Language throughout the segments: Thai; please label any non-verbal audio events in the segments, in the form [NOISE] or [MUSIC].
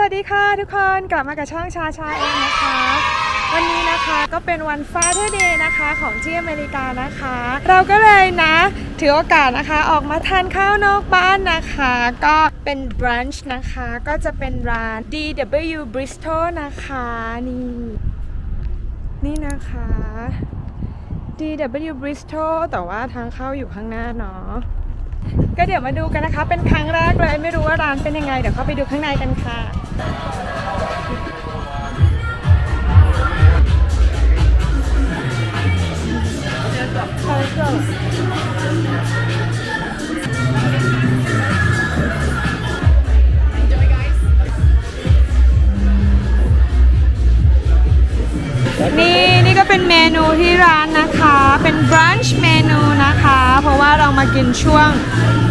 วัสดีค่ะทุกคนกลับมากับช่องชาชาเองนะคะ วันนี้นะคะก็เป็นวัน Father Day นะคะของที่อเมริกานะคะ เราก็เลยนะถือโอกาสนะคะออกมาทานข้าวนอกบ้านนะคะ ก็เป็น brunch นะคะ ก็จะเป็นร้าน DW Bristol นะคะนี่นี่นะคะ DW Bristol แต่ว่าทางเข้าอยู่ข้างหน้าเนาะ ก็เดี๋ยวมาดูกันนะคะ เป็นครั้งแรกเลยไม่รู้ว่าร้านเป็นยังไง เดี๋ยวเข้าไปดูข้างในกันค่ะนี่ เป็นเมนูที่ร้านนะคะ เป็น brunch เมนูนะคะ เพราะว่าเรามากินช่วง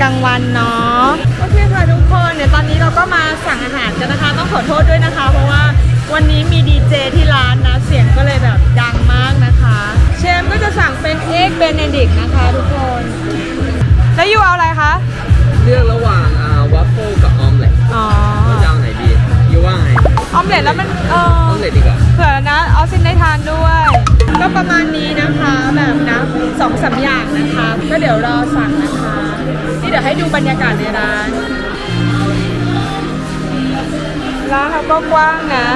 กลางวันเนาะโอเคค่ะทุกคนเดี๋ยวตอนนี้เราก็มาสั่งอาหารกันนะคะ ต้องขอโทษด้วยนะคะ เพราะว่าวันนี้มีดีเจที่ร้านนะ เสียงก็เลยแบบดังมากนะคะ เชมก็จะสั่งเป็นเอ็กเบเนดิกนะคะทุกคน แล้วยูเอาอะไรคะเลือกระหว่างอ่าวัฟเฟิลกับออมเล็ตอ๋อว่าจะเอาไหนดียูว่าไงออมเล็ตแล้วมันเออออมเล็ตดีกว่าเผื่อนะออสซินได้ทานด้วยก็ ประมาณนี้นะคะแบบนะสองสามอย่างนะคะ ก็เดี๋ยวรอสั่งนะคะ นี่เดี๋ยวให้ดูบรรยากาศในร้าน ร้านเขาก็กว้างนะ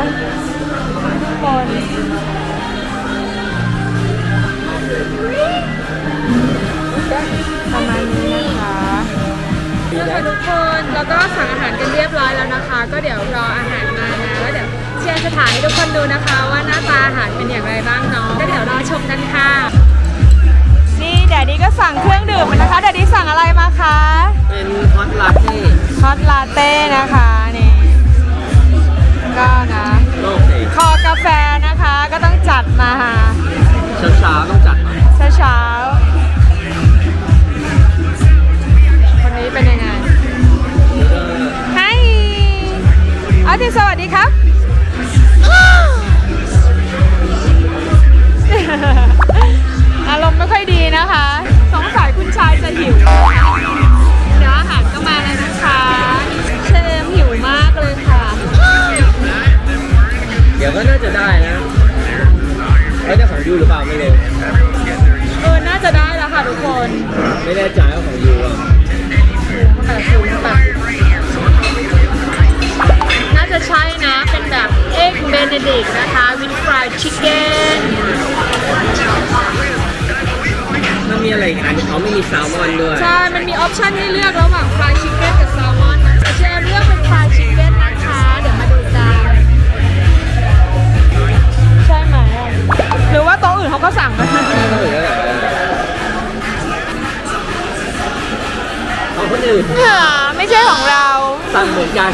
ทุกคนประมาณนี้นะคะนี่ค่ะทุกคน แล้วก็สั่งอาหารกันเรียบร้อยแล้วนะคะ ก็เดี๋ยวรออาหารมานะแล้ว เดี๋ยวเชียร์สถานให้ทุกคนดูนะคะ ว่าหน้าตาอาหารเป็นอย่างไรบ้างเนาะก็เดี๋ยวรอชมกันค่ะ นี่แดดดี้ก็สั่งเครื่องดื่มนะคะแดดดี้สั่งอะไรมาคะ เป็นฮอตลาเต้ ฮอตลาเต้นะคะ ไม่แน่ใจว่าของยูอะแต่สูงแบบน่าจะใช่นะ เป็นแบบเอ็กเบเนดิกนะคะ with fried chicken มันมีอะไรอีกอันเขาไม่มีแซลมอนด้วย ใช่ มันมีออปชันให้เลือกระหว่าง fried chicken กับ salmon ของเรา สั่งเหมือนกัน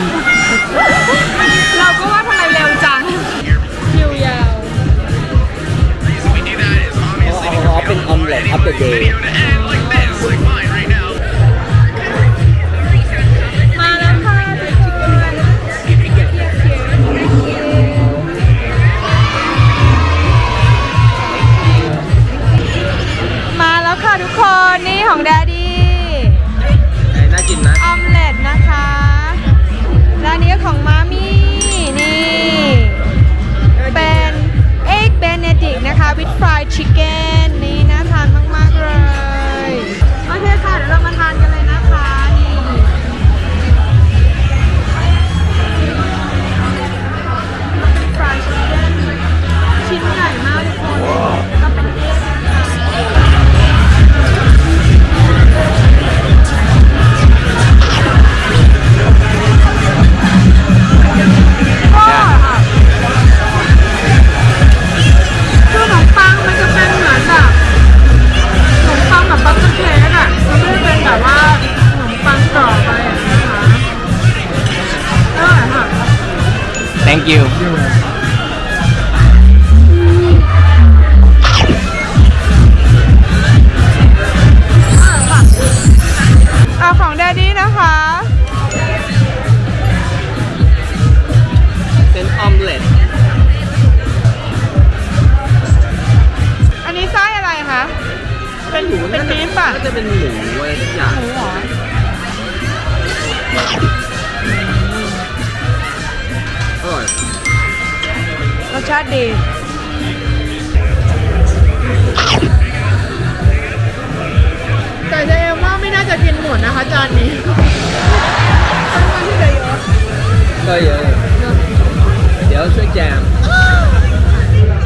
เราก็ว่าทำไมเร็วจังคิวยาว อ๋ออ๋อเป็นออมเล็ตอัปเดต thank you เอาของแดดดี้นะคะ เป็นออมเล็ตอันนี้ไส้อะไรคะ เป็นเป็นบีฟป่ะ น่าจะเป็นหมูาติดีแต่เจมว่าไม่น่าจะกินหมดนะคะจานนี้ค่อนข้างที่จะเยอะก็เยอะเดี๋ยวช่วยแจม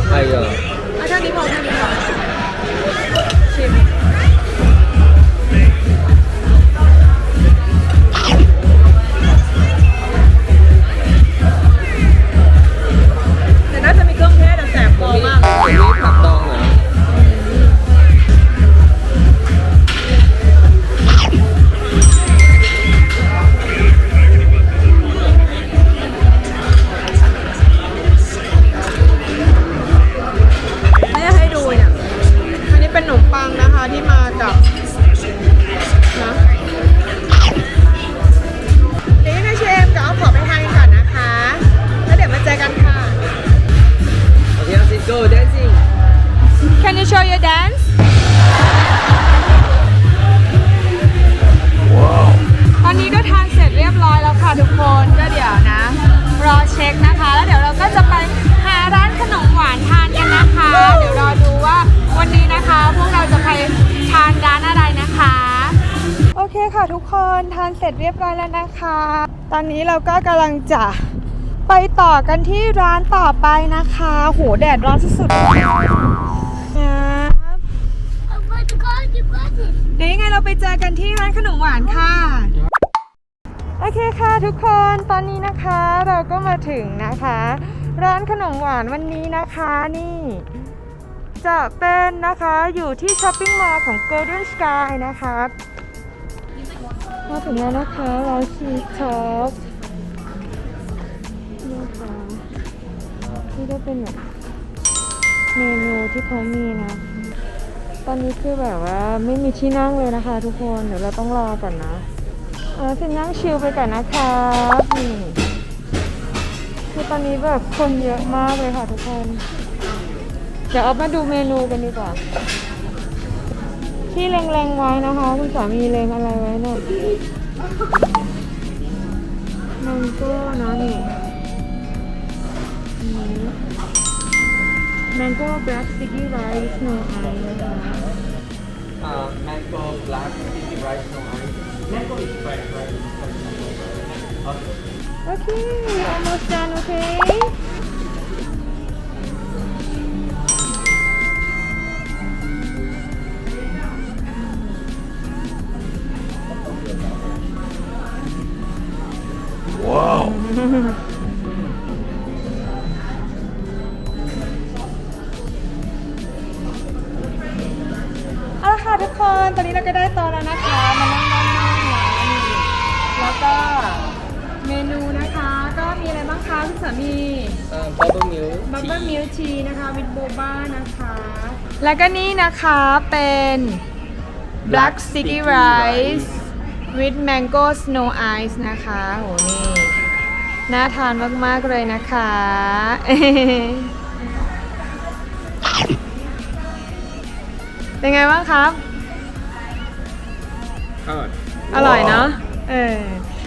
ไปเยอะ ค่ะทุกคนก็เดี๋ยวนะ รอเช็คนะคะ แล้วเดี๋ยวเราก็จะไปหาร้านขนมหวานทานกันนะคะ เดี๋ยวรอดูว่าวันนี้นะคะ พวกเราจะไปทานร้านอะไรนะคะ โอเคค่ะทุกคนทานเสร็จเรียบร้อยแล้วนะคะ ตอนนี้เราก็กำลังจะไปต่อกันที่ร้านต่อไปนะคะ โหแดดร้อนสุดๆเลยครับเดี๋ยวยังไงเราไปเจอกันที่ร้านขนมหวานค่ะ โอเคค่ะทุกคนตอนนี้นะคะเราก็มาถึงนะคะ ร้านขนมหวานวันนี้นะคะนี่จะเป็นนะคะอยู่ที่ช้อปปิ้งมอลล์ของ Golden Sky นะคะมาถึงแล้วนะคะร้านชีสท็อปนี่ค่ะนี่ก็เป็นแบบเมนูที่เขามีนะ ตอนนี้คือแบบว่าไม่มีที่นั่งเลยนะคะทุกคนเดี๋ยวเราต้องรอก่อนนะ เออเป็นนั่งชิลไปก่อนนะคะนี่คือตอนนี้แบบคนเยอะมากเลยค่ะทุกคน เดี๋ยวเอามาดูเมนูกันดีกว่า ที่เล็งๆไว้นะคะ คุณสามีเล็งอะไรไว้เนี่ยมังโก้นะนี่แมงโก้แบล็กสติกกี้ไรซ์โนไอนะคะอ่า mango black sticky rice no ice mango is fresh right Okay, we're almost done, okay? Wow. [LAUGHS] อะไรบ้างคะคุณสามีอ่า bubble milk บับเบิ้ลมิลทีนะคะวิดโบบ้านะคะ แล้วก็นี่นะคะเป็น black sticky rice with mango snow ice นะคะโหนี่ น่าทานมาก ๆ เลยนะคะ เป็นไงบ้างครับ อร่อย อร่อยเนาะเออ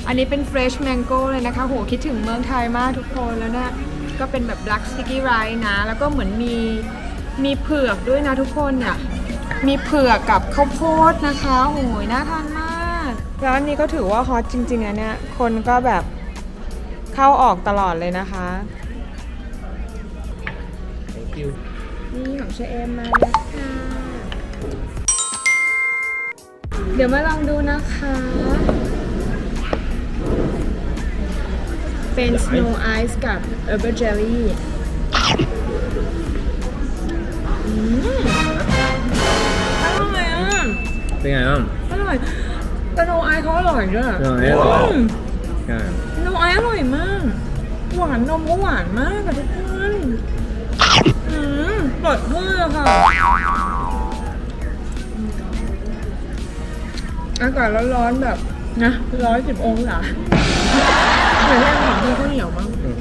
อันนี้เป็น fresh mango เลยนะคะ โห คิดถึงเมืองไทยมากทุกคนแล้วเนะก็เป็นแบบ black sticky rice นะ แล้วก็เหมือนมีมีเผือกด้วยนะทุกคนเนี่ย มีเผือกกับข้าวโพดนะคะ โหยน่าทานมาก ร้านนี้ก็ถือว่าฮอตจริงๆนะเนี่ย คนก็แบบเข้าออกตลอดเลยนะคะ thank you นี่ของเชเอมมาแล้วค่ะ เดี๋ยวมาลองดูนะคะ เป็น Snow Ice กับ Herbal Jelly อืมอร่อยอะเป็นไงบ้างอร่อยแต่ Snow Ice เขาอร่อยด้วยอร่อยอร่อยอืม ใช่ Snow Ice อร่อยมาก หวานนมก็หวานมากค่ะทุกคนอืมปลดมือค่ะอากาศร้อนๆแบบนะร้อยสิบองศา เดี๋ยวแรกหอมที่ข้าวเหนียวมั้งอืม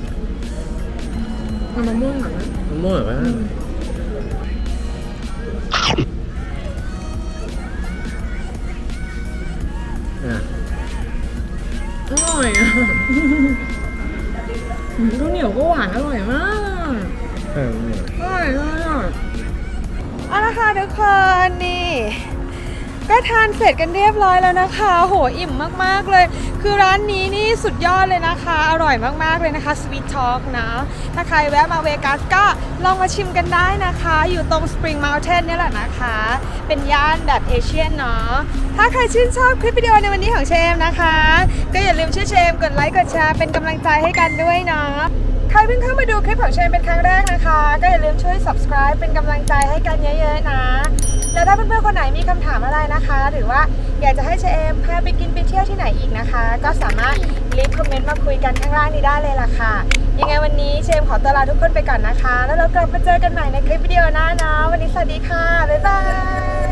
เอามะม่วงหน่อยไหมมะม่วงเหรอวะอะอร่อยอะอืมข้าวเหนียวก็หวานอร่อยมาก เออเนี่ยอร่อยเลยอะเอาละค่ะทุกคนนี่ ก็ทานเสร็จกันเรียบร้อยแล้วนะคะ โหอิ่มมากๆเลย คือร้านนี้นี่สุดยอดเลยนะคะ อร่อยมากๆเลยนะคะ Sweet Talk นะ ถ้าใครแวะมาเวกัสก็ลองมาชิมกันได้นะคะ อยู่ตรง Spring Mountain นี่แหละนะคะ เป็นย่านแบบเอเชียนเนาะ ถ้าใครชื่นชอบคลิปวิดีโอในวันนี้ของเชมนะคะ ก็อย่าลืมช่วยเชมกดไลค์กดแชร์เป็นกำลังใจให้กันด้วยเนาะ ครเพิ่งเข้ามาดูคลิปของเชนเป็นครั้งแรกนะคะ ก็อย่าลืมช่วย subscribe เป็นกำลังใจให้กันเยอะๆนะ แล้วถ้าเพื่อนๆคนไหนมีคำถามอะไรนะคะ หรือว่าอยากจะให้เชมพาไปกินไปเที่ยวที่ไหนอีกนะคะ ก็สามารถรีบคอมเมนต์มาคุยกันข้างล่างนี้ได้เลยล่ะค่ะ ยังไงวันนี้เชมขอตัวลาทุกคนไปก่อนนะคะ แล้วเรากลับมาเจอกันใหม่ในคลิปวิดีโอหน้านะวันนี้สวัสดีค่ะบ๊ายบาย